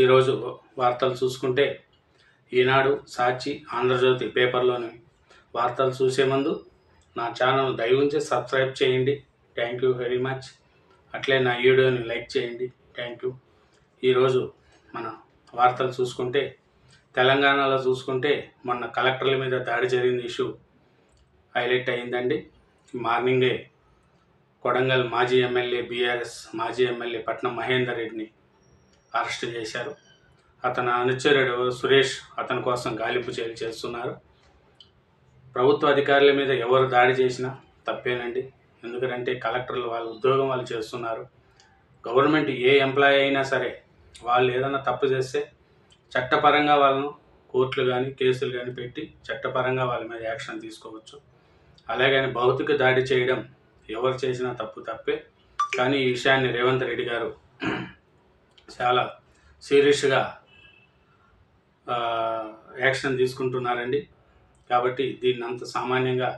ఈరోజు వార్తలు చూసుకుంటే ఈనాడు సాక్షి ఆంధ్రజ్యోతి పేపర్లోని వార్తలు చూసే ముందు నా ఛానల్ దయ ఉంచి సబ్స్క్రైబ్ చేయండి. థ్యాంక్ యూ వెరీ మచ్ అట్లే నా వీడియోని లైక్ చేయండి. థ్యాంక్ యూ ఈరోజు మన వార్తలు చూసుకుంటే తెలంగాణలో చూసుకుంటే మొన్న కలెక్టర్ల మీద దాడి జరిగిన ఇష్యూ హైలైట్ అయిందండి. మార్నింగే కొడంగల్ మాజీ ఎమ్మెల్యే బీఆర్ఎస్ మాజీ ఎమ్మెల్యే పట్నం మహేందర్ రెడ్డిని అరెస్ట్ చేశారు. అతను అనుచరుడు సురేష్ అతని కోసం గాలింపు చర్యలు చేస్తున్నారు. ప్రభుత్వ అధికారుల మీద ఎవరు దాడి చేసినా తప్పేనండి. ఎందుకంటే కలెక్టర్లు వాళ్ళ ఉద్యోగం వాళ్ళు చేస్తున్నారు. గవర్నమెంట్ ఏ ఎంప్లాయీ అయినా సరే వాళ్ళు ఏదైనా తప్పు చేస్తే చట్టపరంగా వాళ్ళను కోర్టులు కానీ కేసులు కానీ పెట్టి చట్టపరంగా వాళ్ళ మీద యాక్షన్ తీసుకోవచ్చు. అలాగని భౌతిక దాడి చేయడం ఎవరు చేసినా తప్పు తప్పే. కానీ ఈ విషయాన్ని రేవంత్ రెడ్డి గారు చాలా సీరియస్గా యాక్షన్ తీసుకుంటున్నారండి. కాబట్టి దీన్ని అంత సామాన్యంగా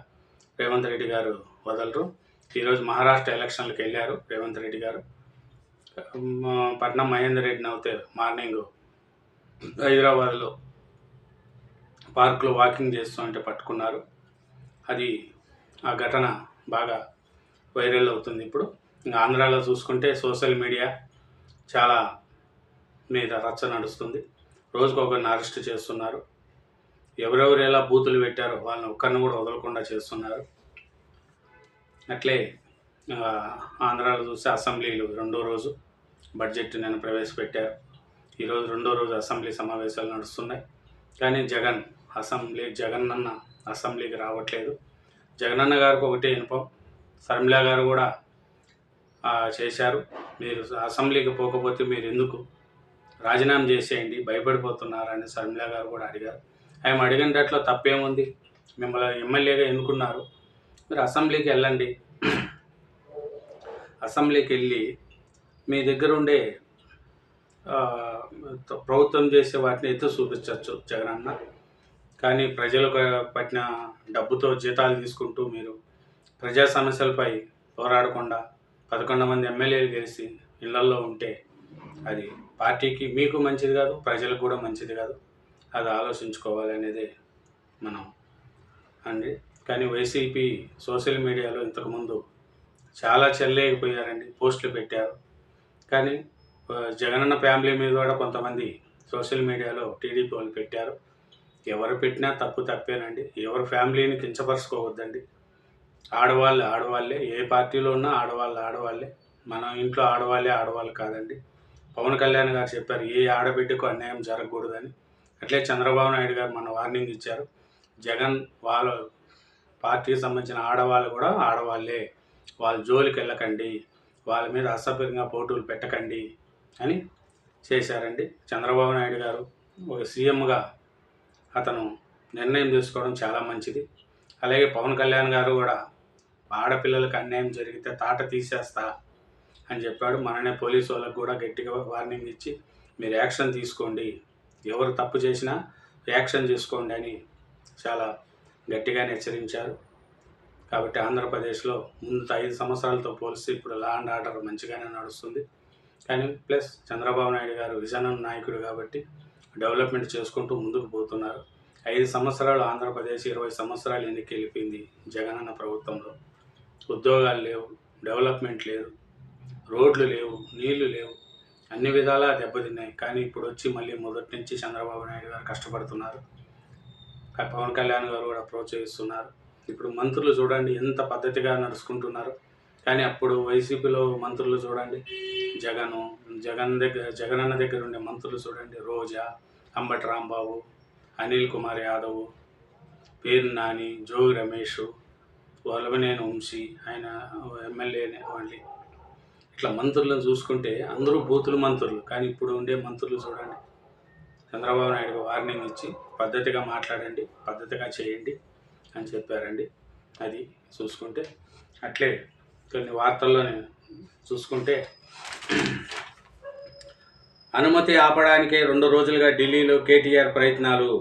రేవంత్ రెడ్డి గారు వదలరు. ఈరోజు మహారాష్ట్ర ఎలక్షన్లకు వెళ్ళారు రేవంత్ రెడ్డి గారు. పట్నం మహేందర్ రెడ్డిని అయితే మార్నింగ్ హైదరాబాద్లో పార్క్లో వాకింగ్ చేస్తూ అంటే పట్టుకున్నారు. అది ఆ ఘటన బాగా వైరల్ అవుతుంది ఇప్పుడు. ఇంకా ఆంధ్రాలో చూసుకుంటే సోషల్ మీడియా చాలా మీద రచ్చ నడుస్తుంది. రోజుకు ఒకరిని అరెస్ట్ చేస్తున్నారు. ఎవరెవరు ఎలా బూతులు పెట్టారో వాళ్ళని ఒక్కరిని కూడా వదలకుండా చేస్తున్నారు. అట్లే ఆంధ్రాలో చూస్తే అసెంబ్లీలు రెండో రోజు బడ్జెట్ నేను ప్రవేశపెట్టారు. ఈరోజు రెండో రోజు అసెంబ్లీ సమావేశాలు నడుస్తున్నాయి. కానీ జగన్ అసెంబ్లీ జగనన్న అసెంబ్లీకి రావట్లేదు. జగనన్న గారికి ఒకటే ఇనుపం. శర్మిలా గారు కూడా చేశారు. మీరు అసెంబ్లీకి పోకపోతే మీరు ఎందుకు రాజీనామా చేసేయండి భయపడిపోతున్నారని శర్మిలా గారు కూడా అడిగారు. ఆయన అడిగిన దాంట్లో తప్పేముంది? మిమ్మల్ని ఎమ్మెల్యేగా ఎన్నుకున్నారు. మీరు అసెంబ్లీకి వెళ్ళండి. అసెంబ్లీకి వెళ్ళి మీ దగ్గర ఉండే ప్రభుత్వం చేసే వాటిని ఎత్తు చూపించవచ్చు జగనన్న కానీ ప్రజలకు పట్టిన డబ్బుతో జీతాలు తీసుకుంటూ మీరు ప్రజా సమస్యలపై పోరాడకుండా పదకొండు మంది ఎమ్మెల్యేలు గెలిచి ఇళ్ళల్లో ఉంటే అది పార్టీకి మీకు మంచిది కాదు ప్రజలకు కూడా మంచిది కాదు. అది ఆలోచించుకోవాలి అనేది మనం అండి. కానీ వైసీపీ సోషల్ మీడియాలో ఇంతకుముందు చాలా చెల్లేకపోయారండి పోస్టులు పెట్టారు. కానీ జగనన్న ఫ్యామిలీ మీద కూడా కొంతమంది సోషల్ మీడియాలో టీడీపీ వాళ్ళు పెట్టారు. ఎవరు పెట్టినా తప్పు తప్పేనండి. ఎవరు ఫ్యామిలీని కించపరుచుకోవద్దండి. ఆడవాళ్ళు ఆడవాళ్ళే ఏ పార్టీలో ఉన్నా ఆడవాళ్ళు ఆడవాళ్ళే. మన ఇంట్లో ఆడవాళ్ళే ఆడవాళ్ళు కాదండి. పవన్ కళ్యాణ్ గారు చెప్పారు ఏ ఆడబిడ్డకు అన్యాయం జరగకూడదని. అట్లే చంద్రబాబు నాయుడు గారు మన వార్నింగ్ ఇచ్చారు జగన్ వాళ్ళ పార్టీకి సంబంధించిన ఆడవాళ్ళు కూడా ఆడవాళ్ళే వాళ్ళ జోలికి వెళ్ళకండి వాళ్ళ మీద అసభ్యంగా పోటీలు పెట్టకండి అని చేశారండి. చంద్రబాబు నాయుడు గారు ఒక సీఎంగా అతను నిర్ణయం తీసుకోవడం చాలా మంచిది. అలాగే పవన్ కళ్యాణ్ గారు కూడా ఆడపిల్లలకు అన్యాయం జరిగితే తాట తీసేస్తా అని చెప్పాడు. మననే పోలీసు వాళ్ళకు కూడా గట్టిగా వార్నింగ్ ఇచ్చి మీరు యాక్షన్ తీసుకోండి. ఎవరు తప్పు చేసినా యాక్షన్ తీసుకోండి అని చాలా గట్టిగానే హెచ్చరించారు. కాబట్టి ఆంధ్రప్రదేశ్లో ముందు ఐదు సంవత్సరాలతో పోలిస్తే ఇప్పుడు లా అండ్ ఆర్డర్ మంచిగానే నడుస్తుంది. కానీ ప్లస్ చంద్రబాబు నాయుడు గారు విజన్ నాయకుడు కాబట్టి డెవలప్మెంట్ చేసుకుంటూ ముందుకు పోతున్నారు. ఐదు సంవత్సరాలు ఆంధ్రప్రదేశ్ ఇరవై సంవత్సరాలు ఎన్నికెళ్ళిపోయింది జగనన్న ప్రభుత్వంలో. ఉద్యోగాలు లేవు డెవలప్మెంట్ లేదు. రోడ్లు లేవు నీళ్ళు లేవు. అన్ని విధాలా దెబ్బతిన్నాయి. కానీ ఇప్పుడు వచ్చి మళ్ళీ మొదటి నుంచి చంద్రబాబు నాయుడు గారు కష్టపడుతున్నారు. పవన్ కళ్యాణ్ గారు కూడా ప్రోత్సహిస్తున్నారు ఇప్పుడు మంత్రులు చూడండి ఎంత పద్ధతిగా నడుచుకుంటున్నారు. కానీ అప్పుడు వైసీపీలో మంత్రులు చూడండి జగను జగన్ దగ్గర జగనన్న దగ్గర ఉండే మంత్రులు చూడండి రోజా అంబటి రాంబాబు అనిల్ కుమార్ యాదవ్ పేరు నాని జోగి రమేష్ వల్లభనేని వంశీ ఆయన ఎమ్మెల్యేనే ఓన్లీ. ఇట్లా మంత్రులను చూసుకుంటే అందరూ బూతులు మంత్రులు కానీ ఇప్పుడు ఉండే మంత్రులు చూడండి. చంద్రబాబు నాయుడు వార్నింగ్ ఇచ్చి పద్ధతిగా మాట్లాడండి పద్ధతిగా చేయండి అని చెప్పారండి. అది చూసుకుంటే అట్లే కొన్ని వార్తల్లోనే చూసుకుంటే అనుమతి ఆపడానికే రెండు రోజులుగా ఢిల్లీలో కేటీఆర్ ప్రయత్నాలు.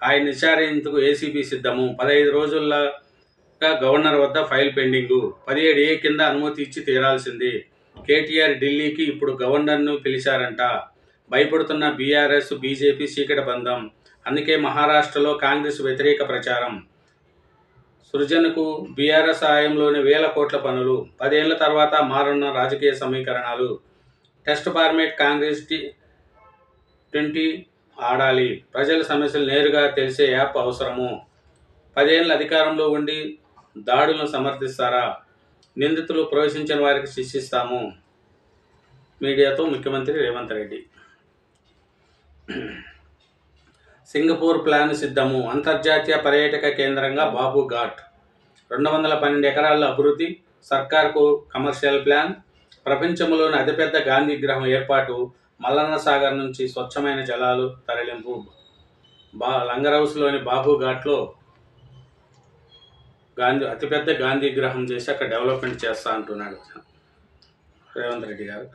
ఆయన విచారించేందుకు ఏసీబీ సిద్ధము. పదహైదు రోజుల్లో గవర్నర్ వద్ద ఫైల్ పెండింగు. పదిహేడు ఏ కింద అనుమతి ఇచ్చి తీరాల్సింది. కేటీఆర్ ఢిల్లీకి ఇప్పుడు గవర్నర్ను పిలిచారంట. భయపడుతున్న బీఆర్ఎస్ బీజేపీ చీకటి బంధం. అందుకే మహారాష్ట్రలో కాంగ్రెస్ వ్యతిరేక ప్రచారం. సృజనకు బీఆర్ఎస్ ఆయంలోని వేల కోట్ల పనులు. పదేళ్ళ తర్వాత మారున్న రాజకీయ సమీకరణాలు. టెస్ట్ ఫార్మేట్ కాంగ్రెస్ ట్వంటీ ఆడాలి. ప్రజల సమస్యలు నేరుగా తెలిసే యాప్ అవసరము. పదేళ్ళ అధికారంలో ఉండి దాడులను సమర్థిస్తారా? నిందితులు ప్రవేశించిన వారికి శిక్షిస్తాము. మీడియాతో ముఖ్యమంత్రి రేవంత్ రెడ్డి. సింగపూర్ ప్లాన్ సిద్ధము. అంతర్జాతీయ పర్యాటక కేంద్రంగా బాబు ఘాట్. రెండు వందల పన్నెండు ఎకరాల అభివృద్ధి సర్కార్కు కమర్షియల్ ప్లాన్. ప్రపంచంలోని అతిపెద్ద గాంధీ గ్రహం ఏర్పాటు. మల్లన్న సాగర్ నుంచి స్వచ్ఛమైన జలాలు తరలింపు. బా లంగరౌస్లోని బాబు ఘాట్లో గాంధీ అతిపెద్ద గాంధీ విగ్రహం చేసి అక్కడ డెవలప్మెంట్ చేస్తా అంటున్నాడు రేవంత్ రెడ్డి గారు.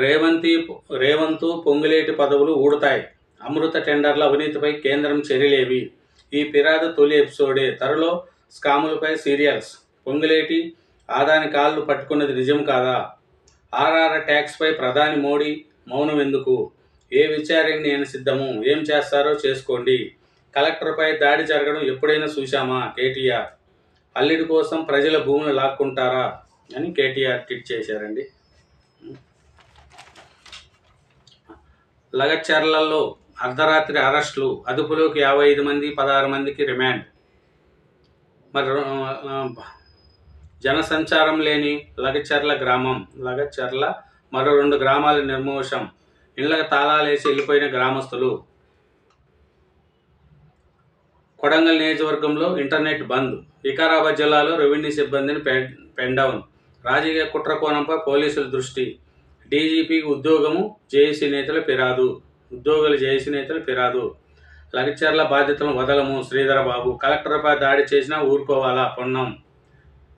రేవంతి రేవంతు పొంగులేటి పదవులు ఊడతాయి. అమృత టెండర్ల అవినీతిపై కేంద్రం చర్యలేవి ఈ ఫిర్యాదు తొలి ఎపిసోడే. త్వరలో స్కాములపై సీరియల్స్. పొంగులేటి ఆదాని కాళ్ళు పట్టుకున్నది నిజం కాదా? ఆర్ఆర్ ట్యాక్స్పై ప్రధాని మోడీ మౌనం ఎందుకు ఏ విచారణ నేను సిద్ధము? ఏం చేస్తారో చేసుకోండి. కలెక్టర్పై దాడి జరగడం ఎప్పుడైనా చూశామా? కేటీఆర్. అల్లుడి కోసం ప్రజల భూములు లాక్కుంటారా? అని కేటీఆర్ ట్వీట్ చేశారండి. లగచర్లలో అర్ధరాత్రి అరెస్టులు అదుపులోకి యాభై ఐదు మంది పదహారు మందికి రిమాండ్. మరి జనసంచారం లేని లగచర్ల గ్రామం లగచర్ల మరో రెండు గ్రామాల నిర్మోషం. ఇళ్ళకు తాళాలేసి వెళ్ళిపోయిన గ్రామస్తులు. కొడంగల్ నియోజకవర్గంలో ఇంటర్నెట్ బంద్ వికారాబాద్ జిల్లాలో రెవెన్యూ సిబ్బందిని పెన్ రాజకీయ కుట్ర కోణంపై పోలీసుల దృష్టి డీజీపీకి ఉద్యోగము జేఏసీ నేతల ఫిరాదు ఉద్యోగులు జేఏసీ నేతలు ఫిరాదు లగచర్ల బాధ్యతలను వదలము శ్రీధరబాబు కలెక్టర్పై దాడి చేసినా ఊరుకోవాలా పొన్నం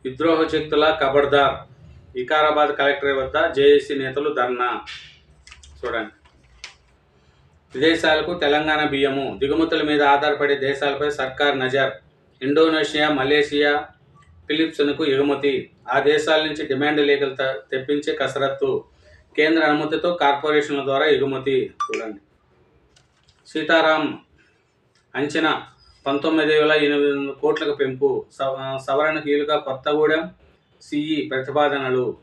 విద్రోహ శక్తుల కబర్దార్ వికారాబాద్ కలెక్టర్ వద్ద జేఏసీ నేతలు ధర్నా. చూడండి. విదేశాలకు తెలంగాణ బియ్యము. దిగుమతుల మీద ఆధారపడే దేశాలపై సర్కార్ నజర్ ఇండోనేషియా మలేషియా ఫిలిప్స్కు ఎగుమతి. ఆ దేశాల నుంచి డిమాండ్ లేఖలు తెప్పించే కసరత్తు. కేంద్ర అనుమతితో కార్పొరేషన్ల ద్వారా ఎగుమతి. చూడండి. సీతారాం అంచనా పంతొమ్మిది వేల ఎనిమిది వందల కోట్లకు పెంపు. సవరణకు వీలుగా కొత్తగూడెం సిఈ ప్రతిపాదనలు.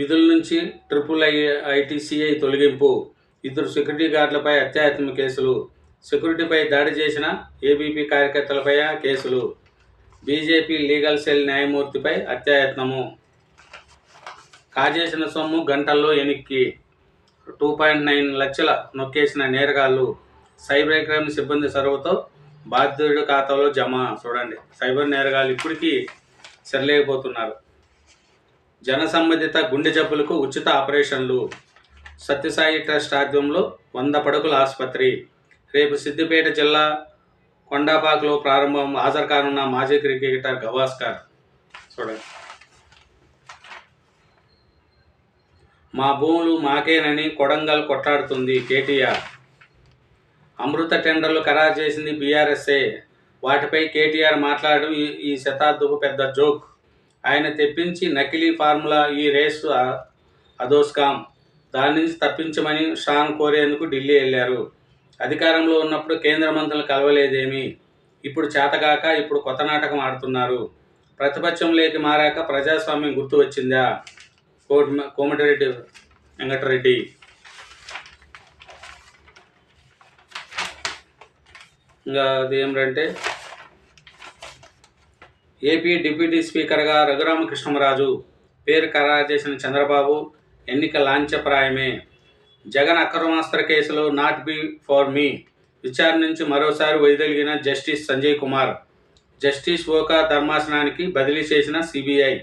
విధుల నుంచి ట్రిపుల్ ఐ ఐటీసీఐ తొలగింపు. ఇద్దరు సెక్యూరిటీ గార్డులపై అత్యాయత్మ కేసులు. సెక్యూరిటీపై దాడి చేసిన ఏబీపీ కార్యకర్తలపై కేసులు. బీజేపీ లీగల్ సెల్ న్యాయమూర్తిపై అత్యాయత్నము. కాజేసిన సొమ్ము గంటల్లో ఎనిక్కి. టూ పాయింట్ నైన్ లక్షల నొక్కేసిన నేరగాళ్ళు సైబర్ క్రైమ్ సిబ్బంది సర్వతో బాధితుడి ఖాతాలో జమ. చూడండి సైబర్ నేరగాళ్ళు ఇప్పటికీ సరిలేకపోతున్నారు. జన సంబంధిత గుండె జబ్బులకు ఉచిత ఆపరేషన్లు. సత్యసాయి ట్రస్ట్ ఆధ్వర్యంలో వంద పడకల ఆసుపత్రి. రేపు సిద్దిపేట జిల్లా కొండాపాకలో ప్రారంభం హాజరు కానున్న మాజీ క్రికెటర్ గవాస్కర్. చూడండి. మా భూములు మాకేనని కొడంగల్ కొట్లాడుతుంది కేటీఆర్. అమృత టెండర్లు ఖరారు చేసింది బీఆర్ఎస్ఏ. వాటిపై కేటీఆర్ మాట్లాడడం ఈ ఈ శతాబ్దపు పెద్ద జోక్. ఆయన తెప్పించి నకిలీ ఫార్ములా ఈ రేసు అదోస్కామ్. దాని నుంచి తప్పించమని షాన్ కోరేందుకు ఢిల్లీ వెళ్ళారు. అధికారంలో ఉన్నప్పుడు కేంద్ర మంత్రులు కలవలేదేమి? ఇప్పుడు చేతగాక ఇప్పుడు కొత్త నాటకం ఆడుతున్నారు. ప్రతిపక్షంలోకి మారాక ప్రజాస్వామ్యం గుర్తు వచ్చిందా? కోమటిరెడ్డి వెంకటరెడ్డి. ఇంకా అది ఏమిటంటే ఏపీ డిప్యూటీ స్పీకర్గా రఘురామకృష్ణరాజు పేరు ఖరారు చేసిన చంద్రబాబు ఎన్నిక లాంఛప్రాయమే జగన్ అక్రమాస్త్ర కేసులో నాట్ బి ఫార్ మీ విచారణ నుంచి మరోసారి వైదొలిగిన జస్టిస్ సంజయ్ కుమార్. జస్టిస్ ఓకా ధర్మాసనానికి బదిలీ చేసిన సిబిఐ.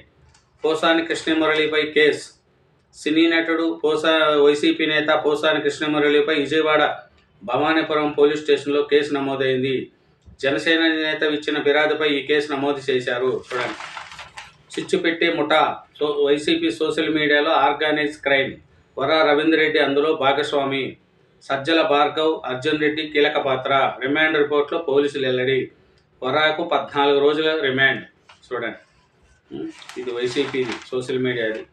పోసాని కృష్ణమురళిపై కేసు. సినీ నటుడు పోసా వైసీపీ నేత పోసాని కృష్ణమురళిపై విజయవాడ భవానీపురం పోలీస్ స్టేషన్లో కేసు నమోదైంది. జనసేన నేత ఇచ్చిన ఫిర్యాదుపై ఈ కేసు నమోదు చేశారు. చూడండి. చిచ్చు పెట్టే ముఠా సో వైసీపీ సోషల్ మీడియాలో ఆర్గానైజ్ క్రైమ్. వర రవీందర్ రెడ్డి అందులో భాగస్వామి. సజ్జల భార్గవ్ అర్జున్ రెడ్డి కీలక పాత్ర. రిమాండ్ రిపోర్ట్లో పోలీసులు వెల్లడి. వరాకు పద్నాలుగు రోజుల రిమాండ్. చూడండి. ఇది వైసీపీది సోషల్ మీడియాది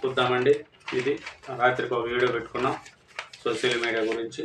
చూద్దామండి. ఇది రాత్రికి ఒక వీడియో పెట్టుకున్నాం. సోషల్ మీడియా గురించి.